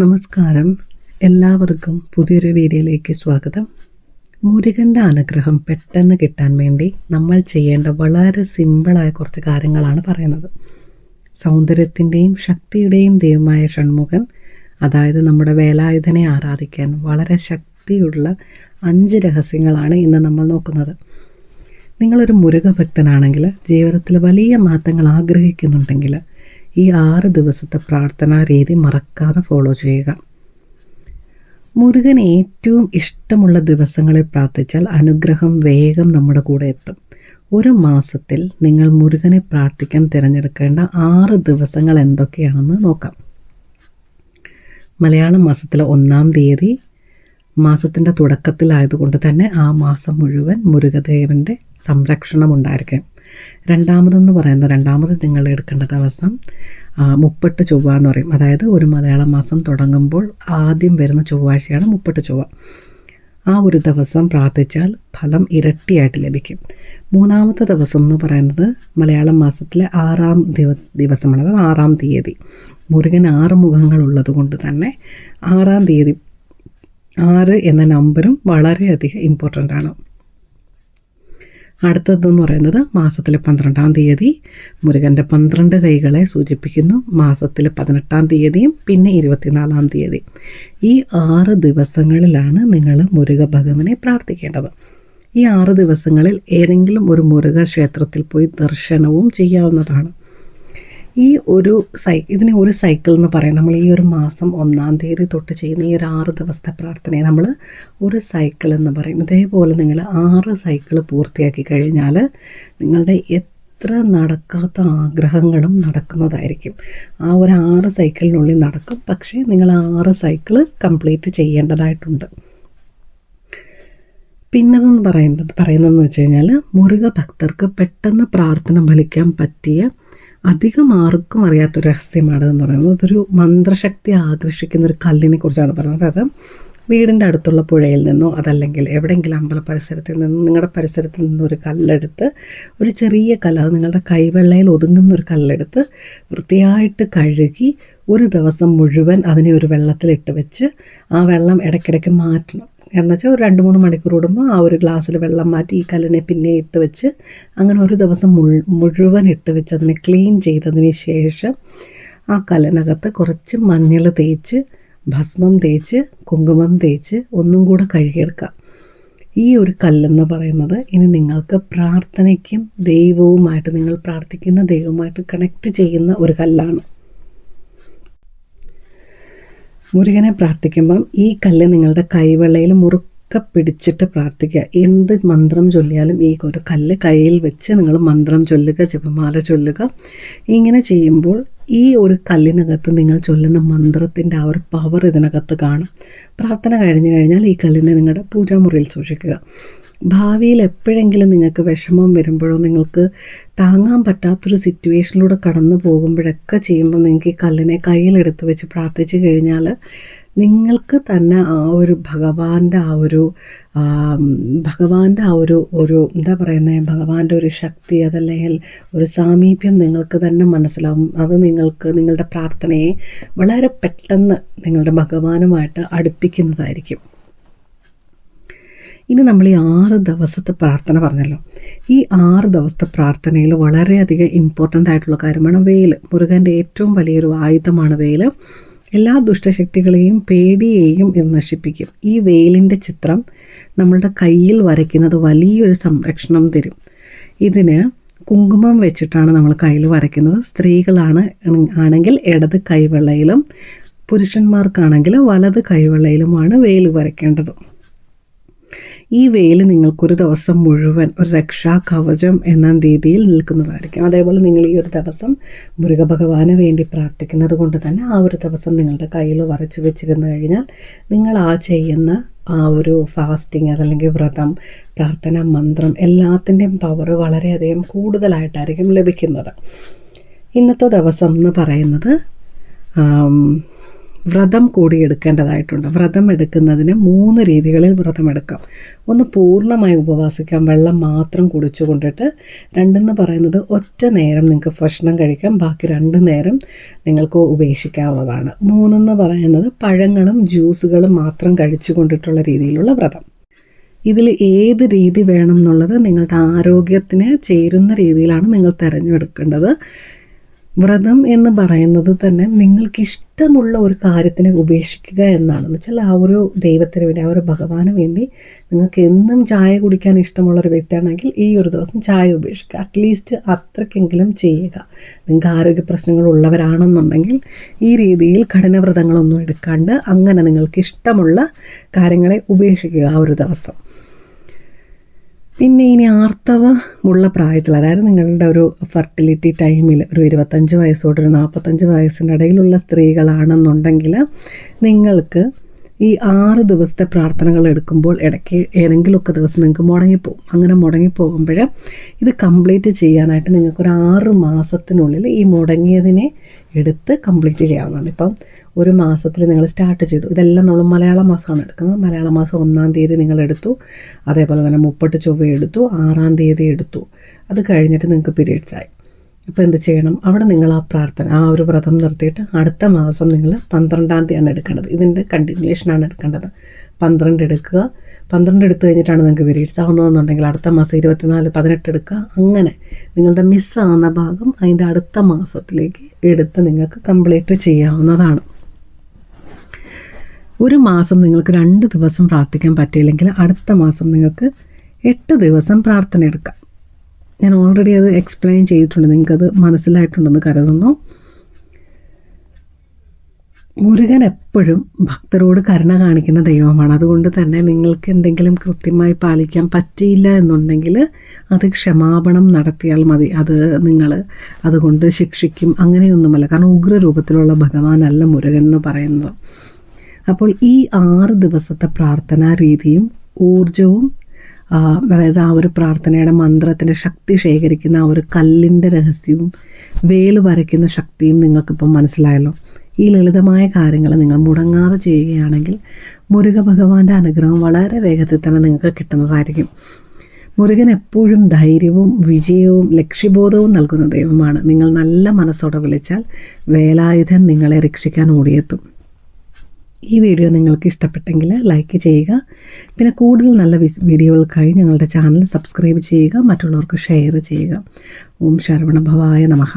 നമസ്കാരം. എല്ലാവർക്കും പുതിയൊരു വീഡിയോയിലേക്ക് സ്വാഗതം. മുരുകന്റെ അനുഗ്രഹം പെട്ടെന്ന് കിട്ടാൻ വേണ്ടി നമ്മൾ ചെയ്യേണ്ട വളരെ സിമ്പിളായ കുറച്ച് കാര്യങ്ങളാണ് പറയുന്നത്. സൗന്ദര്യത്തിന്റെയും ശക്തിയുടെയും ദൈവമായ ഷൺമുഖൻ അതായത് നമ്മുടെ വേലായുധനെ ആരാധിക്കാൻ വളരെ ശക്തിയുള്ള അഞ്ച് രഹസ്യങ്ങളാണ് ഇന്ന് നമ്മൾ നോക്കുന്നത്. നിങ്ങളൊരു മുരുക ഭക്തനാണെങ്കിൽ ജീവിതത്തിൽ വലിയ മാറ്റങ്ങൾ ആഗ്രഹിക്കുന്നുണ്ടെങ്കിൽ ഈ ആറ് ദിവസത്തെ പ്രാർത്ഥനാ രീതി മറക്കാതെ ഫോളോ ചെയ്യുക. മുരുകൻ ഏറ്റവും ഇഷ്ടമുള്ള ദിവസങ്ങളിൽ പ്രാർത്ഥിച്ചാൽ അനുഗ്രഹം വേഗം നമ്മുടെ കൂടെ എത്തും. ഒരു മാസത്തിൽ നിങ്ങൾ മുരുകനെ പ്രാർത്ഥിക്കാൻ തിരഞ്ഞെടുക്കേണ്ട ആറ് ദിവസങ്ങൾ എന്തൊക്കെയാണെന്ന് നോക്കാം. മലയാള മാസത്തിലെ ഒന്നാം തീയതി മാസത്തിന്റെ തുടക്കത്തിലായതുകൊണ്ട് തന്നെ ആ മാസം മുഴുവൻ മുരുകദേവന്റെ സംരക്ഷണം ഉണ്ടായിരിക്കും രണ്ടാമതെന്ന് പറയുന്നത് രണ്ടാമത് നിങ്ങൾ എടുക്കേണ്ട ദിവസം മുപ്പട്ട് ചൊവ്വ എന്ന് പറയും. അതായത് ഒരു മലയാള മാസം തുടങ്ങുമ്പോൾ ആദ്യം വരുന്ന ചൊവ്വാഴ്ചയാണ് മുപ്പട്ട് ചൊവ്വ. ആ ഒരു ദിവസം പ്രാർത്ഥിച്ചാൽ ഫലം ഇരട്ടിയായിട്ട് ലഭിക്കും. മൂന്നാമത്തെ ദിവസം എന്ന് പറയുന്നത് മലയാളം മാസത്തിലെ ആറാം ദിവ ദിവസമാണ്. അതായത് ആറാം തീയതി. മുരുകൻ ആറ് മുഖങ്ങളുള്ളത് കൊണ്ട് തന്നെ ആറാം തീയതി ആറ് എന്ന നമ്പറും വളരെയധികം ഇമ്പോർട്ടന്റ് ആണ്. അടുത്തതെന്ന് പറയുന്നത് മാസത്തിലെ പന്ത്രണ്ടാം തീയതി. മുരുകന്റെ പന്ത്രണ്ട് കൈകളെ സൂചിപ്പിക്കുന്നു മാസത്തിലെ പതിനെട്ടാം തീയതിയും പിന്നെ ഇരുപത്തിനാലാം തീയതി. ഈ ആറ് ദിവസങ്ങളിലാണ് നിങ്ങൾ മുരുക ഭഗവനെ പ്രാർത്ഥിക്കേണ്ടത്. ഈ ആറ് ദിവസങ്ങളിൽ ഏതെങ്കിലും ഒരു മുരുക ക്ഷേത്രത്തിൽ പോയി ദർശനവും ചെയ്യാവുന്നതാണ്. ഈ ഒരു സൈ ഇതിനെ ഒരു സൈക്കിൾ എന്ന് പറയും. നമ്മൾ ഈ ഒരു മാസം ഒന്നാം തീയതി തൊട്ട് ചെയ്യുന്ന ഈ ഒരു ആറ് ദിവസത്തെ പ്രാർത്ഥനയെ നമ്മൾ ഒരു സൈക്കിൾ എന്ന് പറയും. ഇതേപോലെ നിങ്ങൾ ആറ് സൈക്കിൾ പൂർത്തിയാക്കി കഴിഞ്ഞാൽ നിങ്ങളുടെ എത്ര നടക്കാത്ത ആഗ്രഹങ്ങളും നടക്കുന്നതായിരിക്കും. ആ ഒരു ആറ് സൈക്കിളിനുള്ളിൽ നടക്കും. പക്ഷേ നിങ്ങൾ ആറ് സൈക്കിൾ കംപ്ലീറ്റ് ചെയ്യേണ്ടതായിട്ടുണ്ട്. പിന്നതെന്ന് പറയുന്നത് പറയുന്നതെന്ന് വെച്ച് കഴിഞ്ഞാൽ മുരുക ഭക്തർക്ക് പെട്ടെന്ന് പ്രാർത്ഥന ഫലിക്കാൻ പറ്റിയ അധികം ആർക്കും അറിയാത്തൊരു രഹസ്യമാണ് എന്ന് പറയുന്നത്. അതൊരു മന്ത്രശക്തി ആകർഷിക്കുന്ന ഒരു കല്ലിനെ കുറിച്ചാണ് പറയുന്നത്. അതായത് വീടിന്റെ അടുത്തുള്ള പുഴയിൽ നിന്നോ അതല്ലെങ്കിൽ എവിടെയെങ്കിലും അമ്പല പരിസരത്തിൽ നിന്ന് നിങ്ങളുടെ പരിസരത്തിൽ നിന്നോ ഒരു കല്ലെടുത്ത് ഒരു ചെറിയ കല്ല് അത് നിങ്ങളുടെ കൈവെള്ളയിൽ ഒതുങ്ങുന്ന ഒരു കല്ലെടുത്ത് വൃത്തിയായിട്ട് കഴുകി ഒരു ദിവസം മുഴുവൻ അതിനെ ഒരു വെള്ളത്തിലിട്ട് വെച്ച് ആ വെള്ളം ഇടയ്ക്കിടയ്ക്ക് മാറ്റണം. എന്ന് വെച്ചാൽ ഒരു രണ്ട് മൂന്ന് മണിക്കൂർ കൂടുമ്പോൾ ആ ഒരു ഗ്ലാസ്സിൽ വെള്ളം മാറ്റി ഈ കല്ലിനെ പിന്നെ ഇട്ട് വെച്ച് അങ്ങനെ ഒരു ദിവസം മുഴുവൻ ഇട്ട് വെച്ച് അതിനെ ക്ലീൻ ചെയ്തതിന് ശേഷം ആ കല്ലിനകത്ത് കുറച്ച് മഞ്ഞൾ തേച്ച് ഭസ്മം തേച്ച് കുങ്കുമം തേച്ച് ഒന്നും കൂടെ കഴുകിയെടുക്കാം. ഈ ഒരു കല്ലെന്ന് പറയുന്നത് ഇനി നിങ്ങൾക്ക് പ്രാർത്ഥനയ്ക്കും ദൈവവുമായിട്ട് നിങ്ങൾ പ്രാർത്ഥിക്കുന്ന ദൈവവുമായിട്ട് കണക്ട് ചെയ്യുന്ന ഒരു കല്ലാണ്. മുരുകനെ പ്രാർത്ഥിക്കുമ്പം ഈ കല്ല് നിങ്ങളുടെ കൈവെള്ളയിൽ മുറുക്ക പിടിച്ചിട്ട് പ്രാർത്ഥിക്കുക. എന്ത് മന്ത്രം ചൊല്ലിയാലും ഈ ഒരു കല്ല് കയ്യിൽ വെച്ച് നിങ്ങൾ മന്ത്രം ചൊല്ലുക ജപമാല ചൊല്ലുക. ഇങ്ങനെ ചെയ്യുമ്പോൾ ഈ ഒരു കല്ലിനകത്ത് നിങ്ങൾ ചൊല്ലുന്ന മന്ത്രത്തിന്റെ ആ ഒരു പവർ ഇതിനകത്ത് കാണും. പ്രാർത്ഥന കഴിഞ്ഞു കഴിഞ്ഞാൽ ഈ കല്ലിനെ നിങ്ങളുടെ പൂജാമുറിയിൽ സൂക്ഷിക്കുക. ഭാവിയിൽ എപ്പോഴെങ്കിലും നിങ്ങൾക്ക് വിഷമം വരുമ്പോഴോ നിങ്ങൾക്ക് താങ്ങാൻ പറ്റാത്തൊരു സിറ്റുവേഷനിലൂടെ കടന്നു പോകുമ്പോഴൊക്കെ ചെയ്യുമ്പോൾ നിങ്ങൾക്ക് ഈ കല്ലിനെ കയ്യിലെടുത്ത് വെച്ച് പ്രാർത്ഥിച്ചു കഴിഞ്ഞാൽ നിങ്ങൾക്ക് തന്നെ ആ ഒരു ഭഗവാന്റെ ആ ഒരു ഭഗവാന്റെ ആ ഒരു ഒരു എന്താ പറയുന്നത് ഭഗവാന്റെ ഒരു ശക്തി അതല്ലെങ്കിൽ ഒരു സാമീപ്യം നിങ്ങൾക്ക് തന്നെ മനസ്സിലാവും. അത് നിങ്ങൾക്ക് നിങ്ങളുടെ പ്രാർത്ഥനയെ വളരെ പെട്ടെന്ന് നിങ്ങളുടെ ഭഗവാനുമായിട്ട് അടുപ്പിക്കുന്നതായിരിക്കും. ഇനി നമ്മൾ ഈ ആറ് ദിവസത്തെ പ്രാർത്ഥന പറഞ്ഞല്ലോ. ഈ ആറ് ദിവസത്തെ പ്രാർത്ഥനയിൽ വളരെയധികം ഇമ്പോർട്ടന്റ് ആയിട്ടുള്ള കാര്യമാണ് വെയിൽ മുരുകന്റെ ഏറ്റവും വലിയൊരു ആയുധമാണ് വെയിൽ എല്ലാ ദുഷ്ടശക്തികളെയും പേടിയെയും ഇത് നശിപ്പിക്കും. ഈ വെയിലിന്റെ ചിത്രം നമ്മളുടെ കയ്യിൽ വരയ്ക്കുന്നത് വലിയൊരു സംരക്ഷണം തരും. ഇതിന് കുങ്കുമം വെച്ചിട്ടാണ് നമ്മൾ കയ്യിൽ വരയ്ക്കുന്നത്. സ്ത്രീകളാണ് ആണെങ്കിൽ ഇടത് കൈവെള്ളയിലും പുരുഷന്മാർക്കാണെങ്കിൽ വലത് കൈവെള്ളയിലുമാണ് വെയിൽ വരയ്ക്കേണ്ടത്. ഈ വെയിൽ നിങ്ങൾക്കൊരു ദിവസം മുഴുവൻ ഒരു രക്ഷാ കവചം എന്ന രീതിയിൽ നിൽക്കുന്നതായിരിക്കും. അതേപോലെ നിങ്ങൾ ഈ ഒരു ദിവസം മൃഗഭഗവാന് ഭഗവാന് വേണ്ടി പ്രാർത്ഥിക്കുന്നത് കൊണ്ട് തന്നെ ആ ഒരു ദിവസം നിങ്ങളുടെ കയ്യിൽ വരച്ചു വെച്ചിരുന്നു കഴിഞ്ഞാൽ നിങ്ങൾ ആ ചെയ്യുന്ന ആ ഒരു ഫാസ്റ്റിംഗ് അതല്ലെങ്കിൽ വ്രതം പ്രാർത്ഥന മന്ത്രം എല്ലാത്തിന്റെയും പവർ വളരെയധികം കൂടുതലായിട്ടായിരിക്കും ലഭിക്കുന്നത്. ഇന്നത്തെ ദിവസം എന്ന് പറയുന്നത് വ്രതം കൂടി എടുക്കേണ്ടതായിട്ടുണ്ട്. വ്രതം എടുക്കുന്നതിന് മൂന്ന് രീതികളിൽ വ്രതം എടുക്കാം. ഒന്ന് പൂർണമായി ഉപവാസിക്കാം. വെള്ളം മാത്രം കുടിച്ചു കൊണ്ടിട്ട് രണ്ടെന്ന് പറയുന്നത് ഒറ്റ നേരം നിങ്ങൾക്ക് ഭക്ഷണം കഴിക്കാം. ബാക്കി രണ്ട് നേരം നിങ്ങൾക്ക് ഉപേക്ഷിക്കാവുന്നതാണ്. മൂന്നെന്ന് പറയുന്നത് പഴങ്ങളും ജ്യൂസുകളും മാത്രം കഴിച്ചു കൊണ്ടിട്ടുള്ള രീതിയിലുള്ള വ്രതം. ഇതിൽ ഏത് രീതി വേണം എന്നുള്ളത് നിങ്ങളുടെ ആരോഗ്യത്തിന് ചേരുന്ന രീതിയിലാണ് നിങ്ങൾ തിരഞ്ഞെടുക്കേണ്ടത്. വ്രതം എന്ന് പറയുന്നത് തന്നെ നിങ്ങൾക്ക് ഇഷ്ടമുള്ള ഒരു കാര്യത്തിനെ ഉപേക്ഷിക്കുക എന്നാണ് എന്ന് വെച്ചാൽ ആ ഒരു ദൈവത്തിന് വേണ്ടി ആ ഒരു ഭഗവാന് വേണ്ടി നിങ്ങൾക്ക് എന്നും ചായ കുടിക്കാൻ ഇഷ്ടമുള്ള ഒരു വ്യക്തിയാണെങ്കിൽ ഈ ഒരു ദിവസം ചായ ഉപേക്ഷിക്കുക. അറ്റ്ലീസ്റ്റ് അത്രയ്ക്കെങ്കിലും ചെയ്യുക. നിങ്ങൾക്ക് ആരോഗ്യ പ്രശ്നങ്ങൾ ഉള്ളവരാണെന്നുണ്ടെങ്കിൽ ഈ രീതിയിൽ കഠിനവ്രതങ്ങളൊന്നും എടുക്കാണ്ട് അങ്ങനെ നിങ്ങൾക്ക് ഇഷ്ടമുള്ള കാര്യങ്ങളെ ഉപേക്ഷിക്കുക ആ ഒരു ദിവസം. പിന്നെ ഇനി ആർത്തവമുള്ള പ്രായത്തിൽ അതായത് നിങ്ങളുടെ ഒരു ഫെർട്ടിലിറ്റി ടൈമിൽ ഒരു ഇരുപത്തഞ്ച് വയസ്സോട് ഒരു നാൽപ്പത്തഞ്ച് വയസ്സിന്റെ ഇടയിലുള്ള സ്ത്രീകളാണെന്നുണ്ടെങ്കിൽ നിങ്ങൾക്ക് ഈ ആറ് ദിവസത്തെ പ്രാർത്ഥനകൾ എടുക്കുമ്പോൾ ഇടയ്ക്ക് ഏതെങ്കിലുമൊക്കെ ദിവസം നിങ്ങൾക്ക് മുടങ്ങിപ്പോകും അങ്ങനെ മുടങ്ങിപ്പോകുമ്പോൾ ഇത് കംപ്ലീറ്റ് ചെയ്യാനായിട്ട് നിങ്ങൾക്കൊരു ആറ് മാസത്തിനുള്ളിൽ ഈ മുടങ്ങിയതിനെ എടുത്ത് കംപ്ലീറ്റ് ചെയ്യാവുന്നതാണ്. ഇപ്പം ഒരു മാസത്തിൽ നിങ്ങൾ സ്റ്റാർട്ട് ചെയ്തു. ഇതെല്ലാം നമ്മൾ മലയാള മാസമാണ് എടുക്കുന്നത്. മലയാള മാസം ഒന്നാം തീയതി നിങ്ങൾ എടുത്തു. അതേപോലെ തന്നെ മുപ്പട്ട് ചൊവ്വ എടുത്തു. ആറാം തീയതി എടുത്തു. അത് കഴിഞ്ഞിട്ട് നിങ്ങൾക്ക് പീരീഡ്സ് ആയി. അപ്പോൾ എന്ത് ചെയ്യണം? അവിടെ നിങ്ങൾ ആ പ്രാർത്ഥന. ആ ഒരു വ്രതം നിർത്തിയിട്ട് അടുത്ത മാസം നിങ്ങൾ പന്ത്രണ്ടാം തീയതിയാണ് എടുക്കേണ്ടത്. ഇതിന്റെ കണ്ടിന്യൂഷനാണ് എടുക്കേണ്ടത്. പന്ത്രണ്ട് എടുക്കുക. പന്ത്രണ്ട് എടുത്തു കഴിഞ്ഞിട്ടാണ് നിങ്ങൾക്ക് പീരീഡ്സ് ആവുന്നതെന്നുണ്ടെങ്കിൽ അടുത്ത മാസം ഇരുപത്തിനാല് പതിനെട്ട് എടുക്കുക. അങ്ങനെ നിങ്ങളുടെ മിസ്സാകുന്ന ഭാഗം അതിന്റെ അടുത്ത മാസത്തിലേക്ക് എടുത്ത് നിങ്ങൾക്ക് കംപ്ലീറ്റ് ചെയ്യാവുന്നതാണ്. ഒരു മാസം നിങ്ങൾക്ക് രണ്ട് ദിവസം പ്രാർത്ഥിക്കാൻ പറ്റിയില്ലെങ്കിൽ അടുത്ത മാസം നിങ്ങൾക്ക് എട്ട് ദിവസം പ്രാർത്ഥന എടുക്കാം ഞാൻ ഓൾറെഡി അത് എക്സ്പ്ലെയിൻ ചെയ്തിട്ടുണ്ട്. നിങ്ങൾക്കത് മനസ്സിലായിട്ടുണ്ടെന്ന് കരുതുന്നു. മുരുകൻ എപ്പോഴും ഭക്തരോട് കരുണ കാണിക്കുന്ന ദൈവമാണ്. അതുകൊണ്ട് തന്നെ നിങ്ങൾക്ക് എന്തെങ്കിലും കൃത്യമായി പാലിക്കാൻ പറ്റിയില്ല എന്നുണ്ടെങ്കിൽ അത് ക്ഷമാപണം നടത്തിയാൽ മതി. അത് നിങ്ങൾ അതുകൊണ്ട് ശിക്ഷിക്കും. അങ്ങനെയൊന്നുമല്ല. കാരണം ഉഗ്രരൂപത്തിലുള്ള ഭഗവാനല്ല മുരുകൻ എന്ന് പറയുന്നത്. അപ്പോൾ ഈ ആറ് ദിവസത്തെ പ്രാർത്ഥനാ രീതിയും ഊർജവും അതായത് ആ ഒരു പ്രാർത്ഥനയുടെ മന്ത്രത്തിന്റെ ശക്തി ശേഖരിക്കുന്ന ആ ഒരു കല്ലിന്റെ രഹസ്യവും വേൽ വരയ്ക്കുന്ന ശക്തിയും നിങ്ങൾക്കിപ്പം മനസ്സിലായല്ലോ. ഈ ലളിതമായ കാര്യങ്ങൾ നിങ്ങൾ മുടങ്ങാതെ ചെയ്യുകയാണെങ്കിൽ മുരുക ഭഗവാന്റെ അനുഗ്രഹം വളരെ വേഗത്തിൽ തന്നെ നിങ്ങൾക്ക് കിട്ടുന്നതായിരിക്കും. മുരുകൻ എപ്പോഴും ധൈര്യവും വിജയവും ലക്ഷ്യബോധവും നൽകുന്ന ദൈവമാണ്. നിങ്ങൾ നല്ല മനസ്സോടെ വിളിച്ചാൽ വേലായുധൻ നിങ്ങളെ രക്ഷിക്കാൻ ഓടിയെത്തും. ഈ വീഡിയോ നിങ്ങൾക്ക് ഇഷ്ടപ്പെട്ടെങ്കിൽ ലൈക്ക് ചെയ്യുക. പിന്നെ കൂടുതൽ നല്ല വീഡിയോകൾക്കായി ഞങ്ങളുടെ ചാനൽ സബ്സ്ക്രൈബ് ചെയ്യുക. മറ്റുള്ളവർക്ക് ഷെയർ ചെയ്യുക. ഓം ശരവണഭവായ നമഃ